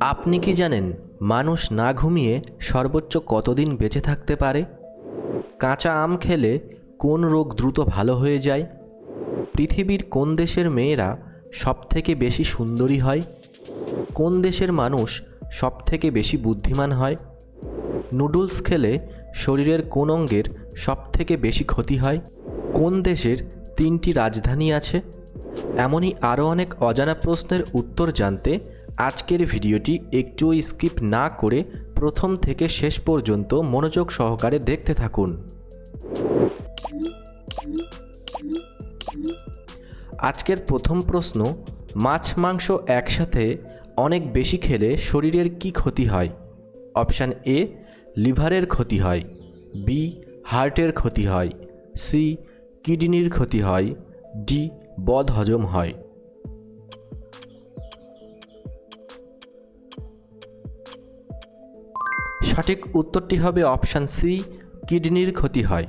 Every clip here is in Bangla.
আপনি কি জানেন মানুষ না ঘুমিয়ে সর্বোচ্চ কতদিন বেঁচে থাকতে পারে? কাঁচা আম খেলে কোন রোগ দ্রুত ভালো হয়ে যায়? পৃথিবীর কোন দেশের মেয়েরা সবথেকে বেশি সুন্দরী হয়? কোন দেশের মানুষ সবথেকে বেশি বুদ্ধিমান হয়? নুডলস খেলে শরীরের কোন অঙ্গের সবথেকে বেশি ক্ষতি হয়? কোন দেশের তিনটি রাজধানী আছে? এমনই আরও অনেক অজানা প্রশ্নের উত্তর জানতে আজকের ভিডিওটি একটুও স্কিপ না করে প্রথম থেকে শেষ পর্যন্ত মনোযোগ সহকারে দেখতে থাকুন। আজকের প্রথম প্রশ্ন, মাছ মাংস একসাথে অনেক বেশি খেলে শরীরের কি ক্ষতি হয়? অপশান এ, লিভারের ক্ষতি হয়। বি, হার্টের ক্ষতি হয়। সি, কিডনির ক্ষতি হয়। ডি বদ হজম হয়। সঠিক উত্তরটি হবে অপশান সি কিডনির ক্ষতি হয়।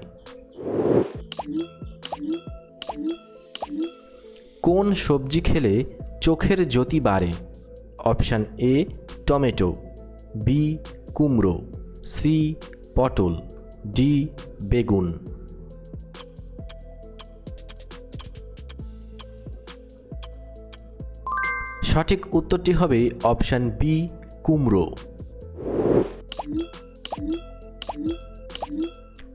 কোন সবজি খেলে চোখের জ্যোতি বাড়ে? অপশান এ টমেটো বি কুমড়ো সি পটল ডি বেগুন। সঠিক উত্তরটি হবে অপশান বি কুমড়ো।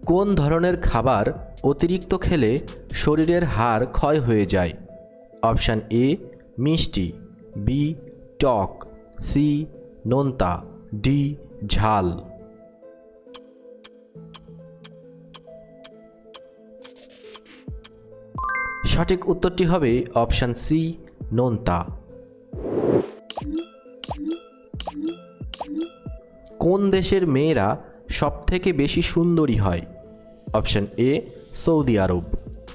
কোন ধরনের খাবার অতিরিক্ত খেলে শরীরের হাড় ক্ষয় হয়ে যায়? অপশান এ, মিষ্টি, বি, টক, সি, নোনতা, ডি, ঝাল। সঠিক উত্তরটি হবে অপশান সি, নোনতা। কোন দেশের মেয়েরা সবথেকে বেশি সুন্দরী হয়? অপশন এ, সৌদি আরব,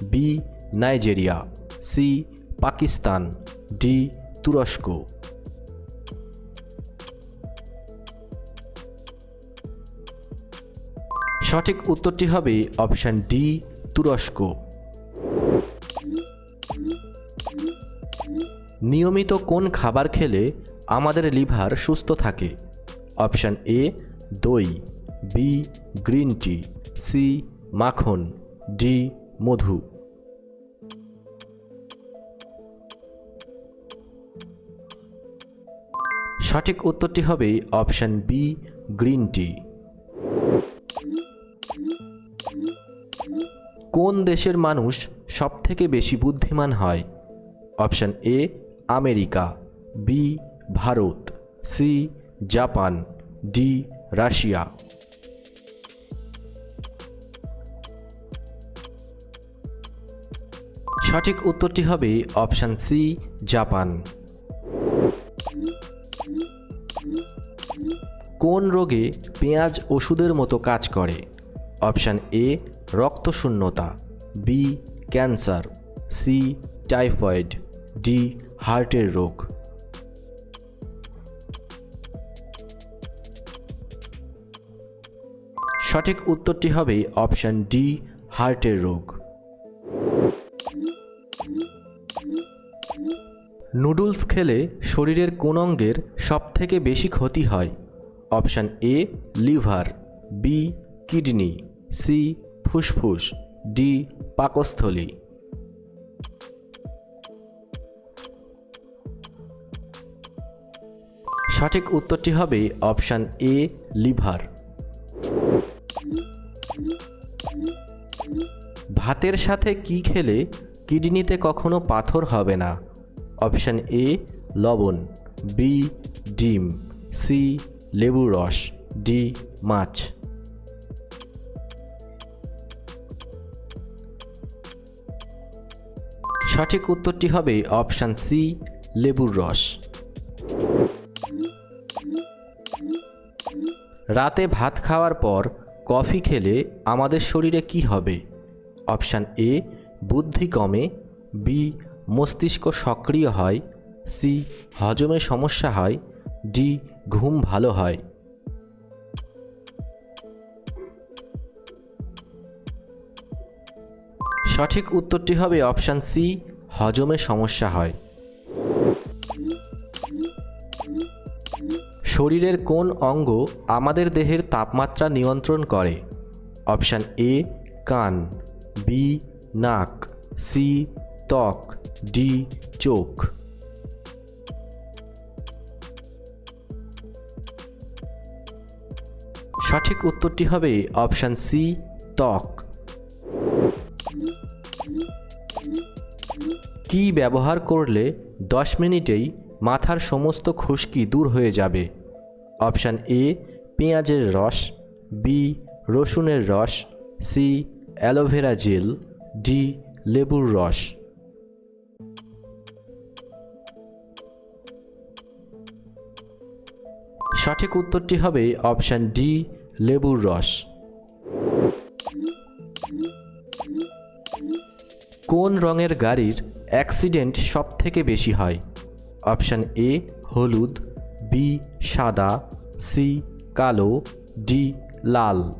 B, Nigeria, C, Pakistan, D, তুরস্ক। সঠিক উত্তরটি হবে অপশন ডি, তুরস্ক। নিয়মিত কোন খাবার খেলে আমাদের লিভার সুস্থ থাকে? অপশান এ, দই, বি, গ্রিন টি, সি, মাখন, ডি, মধু। সঠিক উত্তরটি হবে অপশান বি, গ্রিন টি। কোন দেশের মানুষ সবথেকে বেশি বুদ্ধিমান হয়? Option A, America, B, Bharat, C Japan, D, Russia. সঠিক উত্তরটি হবে অপশান সি, জাপান। কোন রোগে পেঁয়াজ ওষুধের মতো কাজ করে? Option A, রক্তশূন্যতা, B, cancer, C, typhoid, D, হার্টের রোগ। সঠিক উত্তরটি হবে অপশান ডি, হার্টের রোগ। নুডলস খেলে শরীরের কোন অঙ্গের সবথেকে বেশি ক্ষতি হয়? Option A, liver, B, kidney, C, ফুসফুস, ডি, পাকস্থলী। সঠিক উত্তরটি হবে অপশান এ, লিভার। ভাতের সাথে কি খেলে কিডনিতে কখনো পাথর হবে না? অপশান এ, লবণ, বি, ডিম, সি লেবুর রস, ডি, মাছ। সঠিক উত্তরটি হবে অপশান সি, লেবুর রস। রাতে ভাত খাওয়ার পর কফি খেলে আমাদের শরীরে কি হবে? অপশান এ বুদ্ধি কমে বি, মস্তিষ্ক সক্রিয় হয়, সি, হজমে সমস্যা হয়, ডি, ঘুম ভালো হয়। সঠিক উত্তরটি হবে অপশান সি, হজমে সমস্যা হয়। শরীরের কোন অঙ্গ আমাদের দেহের তাপমাত্রা নিয়ন্ত্রণ করে? অপশান এ, কান। বি নাক, সি ত্বক, ডি চোখ। সঠিক উত্তরটি হবে অপশান সি, ত্বক। কি ব্যবহার করলে দশ মিনিটেই মাথার সমস্ত খুশকি দূর হয়ে যাবে? অপশান এ, পেঁয়াজের রস, বি, রসুনের রস, সি অ্যালোভেরা জেল, ডি, লেবুর রস। সঠিক উত্তরটি হবে অপশান ডি, লেবুর রস। কোন রঙের গাড়ির অ্যাক্সিডেন্ট সব থেকে বেশি হয়? অপশান এ, হলুদ, বি, সাদা, সি, কালো, ডি, লাল।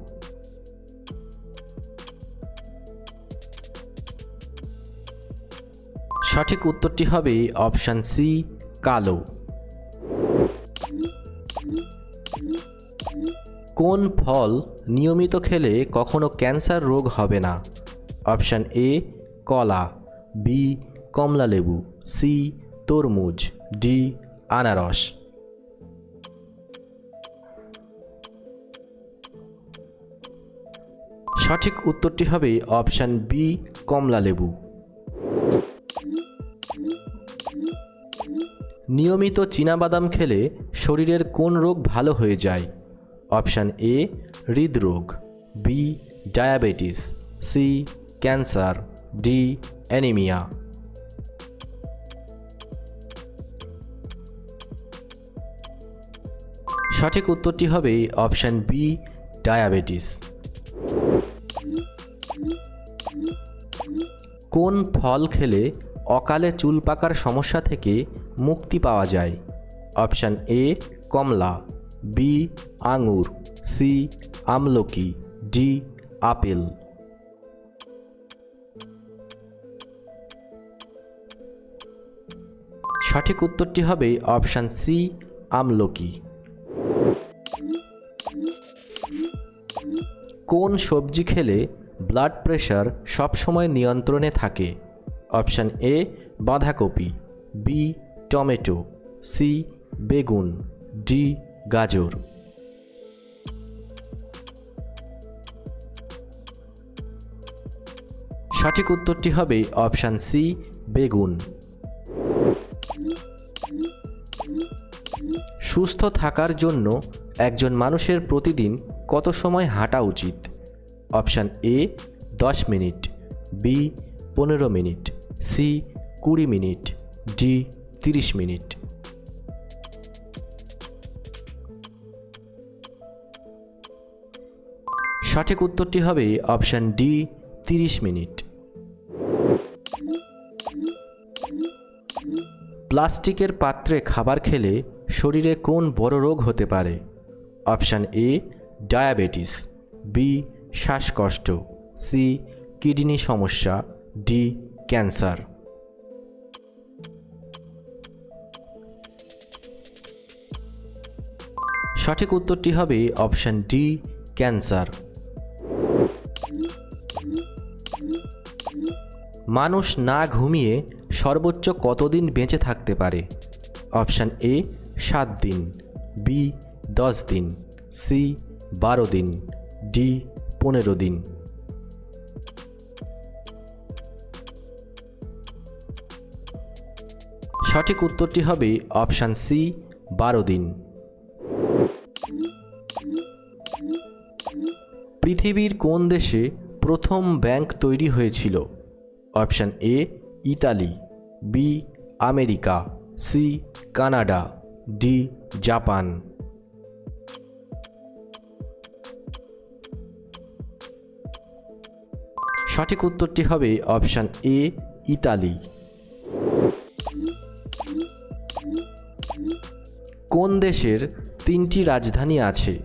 সঠিক উত্তরটি হবে অপশান সি, কালো। কোন ফল নিয়মিত খেলে কখনো ক্যান্সার রোগ হবে না? অপশান এ, কলা, বি কমলালেবু সি, তরমুজ, ডি, আনারস। সঠিক উত্তরটি হবে অপশান বি কমলালেবু নিয়মিত চীনাবাদাম খেলে শরীরের কোন রোগ ভালো হয়ে যায়? অপশান এ, হৃদরোগ, B, diabetes, C, cancer, D, anaemia. সঠিক উত্তরটি হবে অপশান বি, ডায়াবেটিস। কোন ফল খেলে অকালে চুল পাকার সমস্যা থেকে মুক্তি পাওয়া যায়। অপশান এ, কমলা, বি, আঙুর, সি, আমলকি, ডি, আপেল। সঠিক উত্তরটি হবে অপশান সি, আমলকি। কোন সবজি খেলে ব্লাড প্রেশার সবসময় নিয়ন্ত্রণে থাকে? অপশান এ, বাঁধাকপি, বি টমেটো, সি, বেগুন, ডি, গাজর। সঠিক উত্তরটি হবে অপশান সি, বেগুন। সুস্থ থাকার জন্য একজন মানুষের প্রতিদিন কত সময় হাঁটা উচিত? অপশান এ, দশ মিনিট। বি, পনেরো মিনিট। সি, কুড়ি মিনিট। ডি তিরিশ মিনিট। সঠিক উত্তরটি হবে অপশান ডি, তিরিশ মিনিট। প্লাস্টিকের পাত্রে খাবার খেলে শরীরে কোন বড় রোগ হতে পারে? Option A, diabetes. বি, শ্বাসকষ্ট। সি, কিডনি সমস্যা। D, cancer. সঠিক উত্তরটি হবে অপশান ডি, ক্যান্সার। মানুষ না ঘুমিয়ে সর্বোচ্চ কতদিন বেঁচে থাকতে পারে? অপশান এ, সাত দিন। বি, দশ দিন। সি, বারো দিন। ডি, পনেরো দিন। সঠিক উত্তরটি হবে অপশান সি, বারো দিন। পৃথিবীর কোন দেশে প্রথম ব্যাংক তৈরি হয়েছিল? Option A, Italy, B, America, C, Canada, D, Japan. সঠিক উত্তরটি হবে অপশান এ, ইতালি। কোন দেশের তিনটি রাজধানী আছে?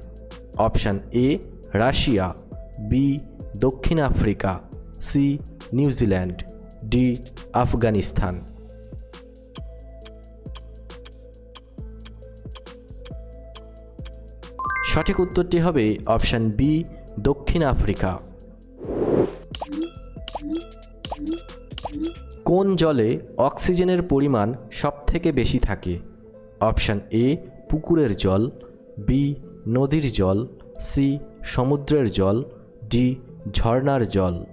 অপশান এ রাশিয়া বি দক্ষিণ Africa C New Zealand D Afghanistan. সঠিক উত্তরটি হবে অপশান বি দক্ষিণ আফ্রিকা। কোন জলে অক্সিজেনের পরিমাণ সবথেকে বেশি থাকে? অপশান এ পুকুরের জল বি নদীর জল সি সমুদ্রের জল, ডি, ঝর্ণার জল।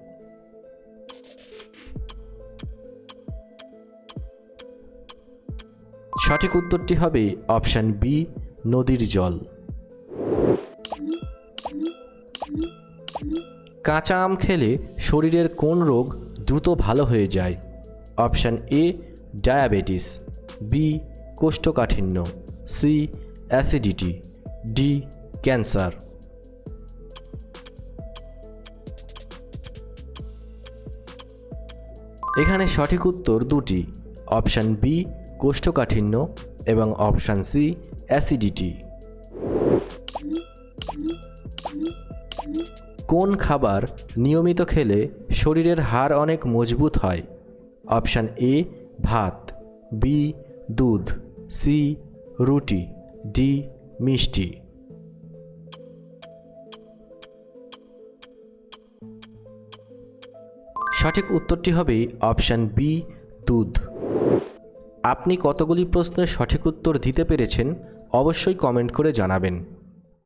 সঠিক উত্তরটি হবে অপশান বি, নদীর জল। কাঁচা আম খেলে শরীরের কোন রোগ দ্রুত ভালো হয়ে যায়? Option A, diabetes. বি, কোষ্ঠকাঠিন্য। C, acidity. D, cancer. এখানে সঠিক উত্তর দুটি, অপশান বি কোষ্ঠকাঠিন্য এবং অপশান সি অ্যাসিডিটি। কোন খাবার নিয়মিত খেলে শরীরের হাড় অনেক মজবুত হয়? অপশান এ ভাত বি দুধ সি রুটি ডি মিষ্টি। সঠিক উত্তরটি হবে অপশান বি, দুধ। আপনি কতগুলি প্রশ্নের সঠিক উত্তর দিতে পেরেছেন, অবশ্যই কমেন্ট করে জানাবেন।